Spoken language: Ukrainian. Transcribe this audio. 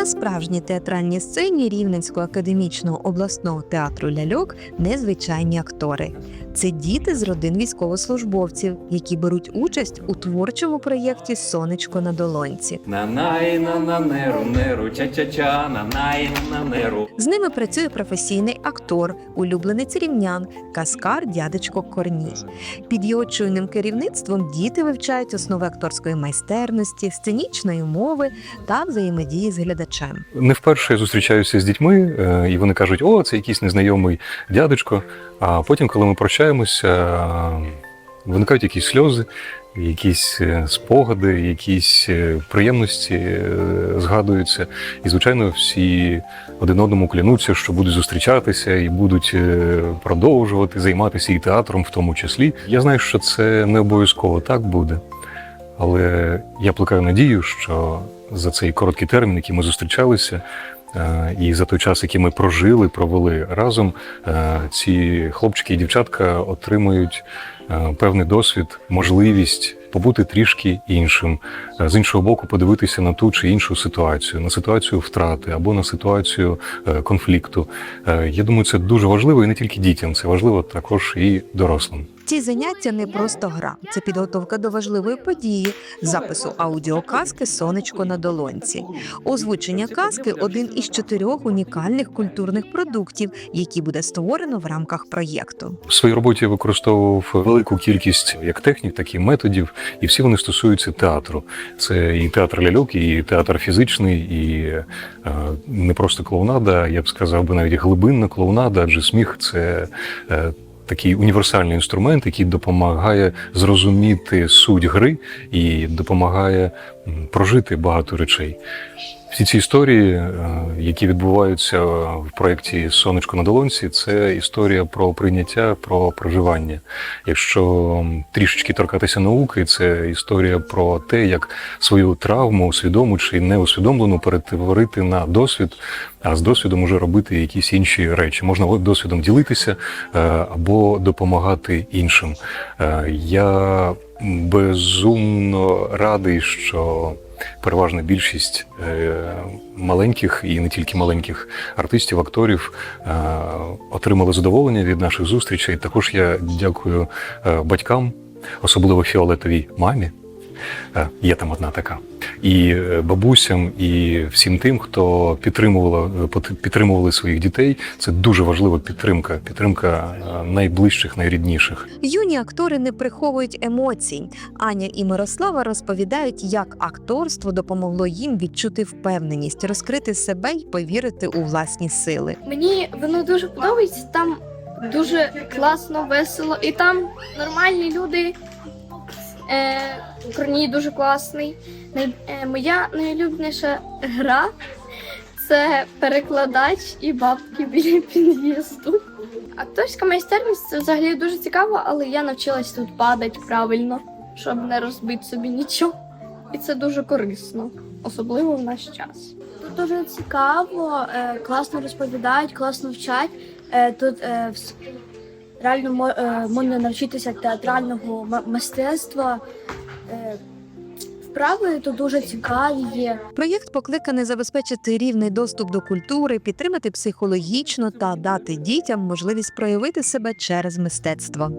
На справжній театральній сцені Рівненського академічного обласного театру ляльок незвичайні актори. Це діти з родин військовослужбовців, які беруть участь у творчому проєкті Сонечко на долонці. На най на на неру неру ча ча ча на най на неру. З ними працює професійний актор, улюбленець рівнян, каскар дядечко Корній. Під його чуйним керівництвом діти вивчають основи акторської майстерності, сценічної мови та взаємодії з глядачем. Не вперше я зустрічаюся з дітьми, е, і вони кажуть, о, це якийсь незнайомий дядечко. А потім, коли ми прощаємося, виникають якісь сльози, якісь е, спогади, якісь е, приємності згадуються. І, звичайно, всі один одному клянуться, що будуть зустрічатися і будуть продовжувати займатися і театром, в тому числі. Я знаю, що це не обов'язково так буде. Але я плекаю надію, що за цей короткий термін, який ми зустрічалися, е, і за той час, який ми прожили, провели разом, е, ці хлопчики і дівчатка отримують певний досвід, можливість побути трішки іншим, Е, з іншого боку, подивитися на ту чи іншу ситуацію, на ситуацію втрати або на ситуацію е, конфлікту. Е, Я думаю, це дуже важливо і не тільки дітям, це важливо також і дорослим. Ці заняття не просто гра, це підготовка до важливої події, запису аудіоказки Сонечко на долонці. Озвучення казки один із чотирьох унікальних культурних продуктів, які буде створено в рамках проєкту. В своїй роботі я використовував велику кількість як технік, так і методів, і всі вони стосуються театру. Це і театр ляльок, і театр фізичний, і е, не просто клоунада, я б сказав би навіть глибинна клоунада, адже сміх це. е, Такий універсальний інструмент, який допомагає зрозуміти суть гри і допомагає прожити багато речей. Всі ці історії, е, які відбуваються в проєкті Сонечко на долонці, це історія про прийняття, про проживання. Якщо трішечки торкатися науки, це історія про те, як свою травму, свідому чи неусвідомлену, перетворити на досвід, а з досвідом уже робити якісь інші речі. Можна досвідом ділитися е, або допомагати іншим. Е, Я безумно радий, що переважна більшість е, маленьких і не тільки маленьких артистів, акторів е, отримали задоволення від наших зустрічей. Також я дякую е, батькам, особливо фіолетовій мамі. Е, Є там одна така. І е, бабусям, і всім тим, хто підтримувала, е, підтримували своїх дітей. Це дуже важлива підтримка, підтримка найближчих, найрідніших. Юні актори не приховують емоцій. Аня і Мирослава розповідають, як акторство допомогло їм відчути впевненість, розкрити себе й повірити у власні сили. Мені воно дуже подобається. Там дуже класно, весело, і там нормальні люди. Е, Корній дуже класний. Е, моя найулюбленіша гра це перекладач і бабки біля під'їзду. Акторська майстерність це взагалі дуже цікаво, але я навчилась тут падати правильно, щоб не розбити собі нічого. І це дуже корисно, особливо в наш час. Тут дуже цікаво, е, класно розповідають, класно вчать. Тут реально е, можна навчитися театрального мистецтва. Е, Вправи то дуже цікаві є. Проєкт покликаний забезпечити рівний доступ до культури, підтримати психологічно та дати дітям можливість проявити себе через мистецтво.